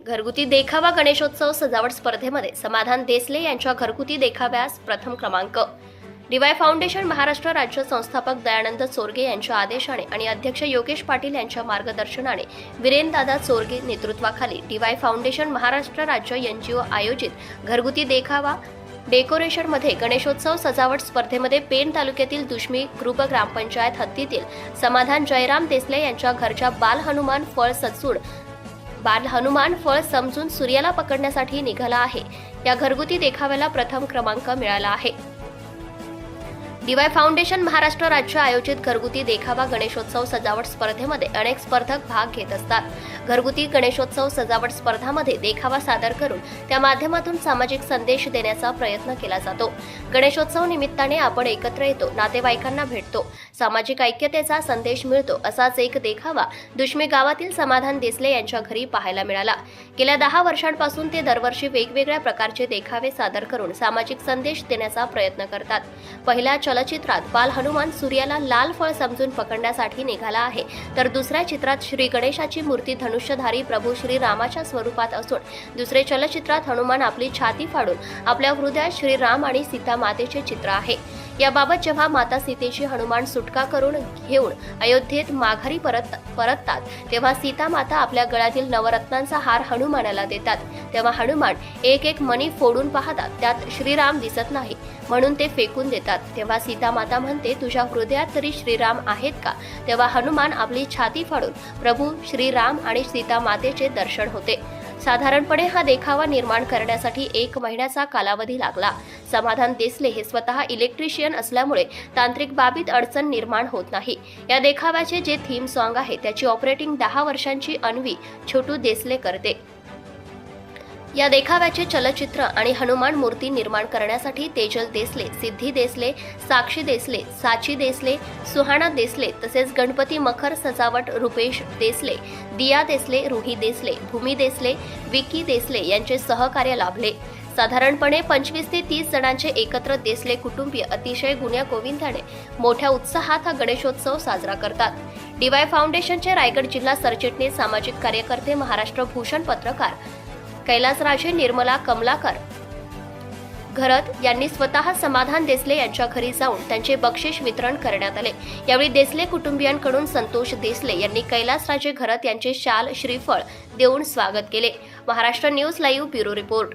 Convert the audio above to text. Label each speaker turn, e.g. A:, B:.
A: घरगुती देखावा गणेशोत्सव सजावट स्पर्धेमध्ये समाधान देसले यांच्या घरगुती देखाव्यास प्रथम क्रमांक. डीवाय फाउंडेशन महाराष्ट्र राज्य संस्थापक दयानंद चोरगे यांच्या आदेशाने आणि अध्यक्ष योगेश पाटील यांच्या मार्गदर्शनाने विरेनदादा चोरगे नेतृत्वाखाली डीवाय फाउंडेशन महाराष्ट्र राज्य एन जी आयोजित घरगुती देखावा डेकोरेशनमध्ये गणेशोत्सव सजावट स्पर्धेमध्ये पेण तालुक्यातील दुष्मी ग्रुप ग्रामपंचायत हद्दीतील समाधान जयराम देसले यांच्या घरच्या बाल हनुमान फळ सजून बाल हनुमान फळ समजून सूर्याला पकडण्यासाठी निघाला आहे. या घरगुती देखाव्याला प्रथम क्रमांक मिळाला आहे. डीवाय फाउंडेशन महाराष्ट्र राज्य आयोजित घरगुती देखावा गणेशोत्सव सजावट स्पर्धेमध्ये अनेक स्पर्धक भाग घेत असतात. घरगुती गणेशोत्सव सजावट स्पर्धामध्ये देखावा सादर करून त्या माध्यमातून सामाजिक संदेश देण्याचा प्रयत्न केला जातो. गणेशोत्सव निमित्ताने आपण एकत्र येतो नातेवाईकांना भेटतो. सामाजिक ऐक्यतेचा संदेश मिळतो असाच एक देखावा दुष्मी गावातील समाधान देसले यांच्या घरी पाहायला मिळाला. गेल्या दहा वर्षांपासून ते दरवर्षी वेगवेगळ्या प्रकारचे देखावे सादर करून सामाजिक संदेश देण्याचा प्रयत्न करतात. पहिला चल चलचित्रात बाल हनुमान सूर्याला लाल फळ समजून पकडण्यासाठी निघाला आहे. तर दुसऱ्या चित्रात श्री गणेशाची मूर्ती धनुष्यधारी प्रभू श्री रामाच्या स्वरूपात असून दुसरे चलचित्रात हनुमान आपली छाती फाडून आपल्या हृदयात श्रीराम आणि सीता मातेचे चित्र आहे. याबाबत जेव्हा माता सीतेची हनुमान सुटका करून घेऊन अयोध्येत माघारी परत परततात तेव्हा सीता माता आपल्या गळ्यातील नवरत्नांचा हार हनुमानाला देतात. तेव्हा हनुमान एक एक मणी फोडून पाहतात त्यात श्रीराम दिसत नाही म्हणून ते फेकून देतात. तेव्हा सीता माता म्हणते तुझ्या हृदयात तरी श्रीराम आहेत का? तेव्हा हनुमान आपली छाती फाडून प्रभू श्रीराम आणि सीता मातेचे दर्शन होते. साधारणपणे हा देखावा निर्माण करण्यासाठी एक महिन्याचा कालावधी लागला. समाधान देसले हे स्वतः इलेक्ट्रिशियन असल्यामुळे तांत्रिक बाबीत अडचण निर्माण होत नाही. या देखाव्याचे जे थीम सॉन्ग आहे त्याची ऑपरेटिंग दहा वर्षांची अन्वी छोटू देसले करते. या देखाव्याचे चलचित्र आणि हनुमान मूर्ती निर्माण करण्यासाठी तेजल देसले सिद्धी देसले साक्षी देसले साची देसले सुहाणा देसले तसेच गणपती मखर सजावट रुपेश देसले दिया देसले रुही देसले भूमी देसले विकी देसले यांचे सहकार्य लाभले. साधारणपणे पंचवीस ते तीस जणांचे एकत्र देसले कुटुंबीय अतिशय गुण्या गोविंदाने मोठ्या उत्साहात हा गणेशोत्सव साजरा करतात. डीवाय फाउंडेशनचे रायगड जिल्हा सरचिटणीस सामाजिक कार्यकर्ते महाराष्ट्र भूषण पत्रकार कैलासराजे निर्मला कमलाकर घरत यांनी स्वतः समाधान देसले यांच्या घरी जाऊन त्यांचे बक्षीस वितरण करण्यात आले. यावेळी देसले कुटुंबियांकडून संतोष देसले यांनी कैलासराजे घरत यांचे शाल श्रीफळ देऊन स्वागत केले. Maharashtra news live bureau report.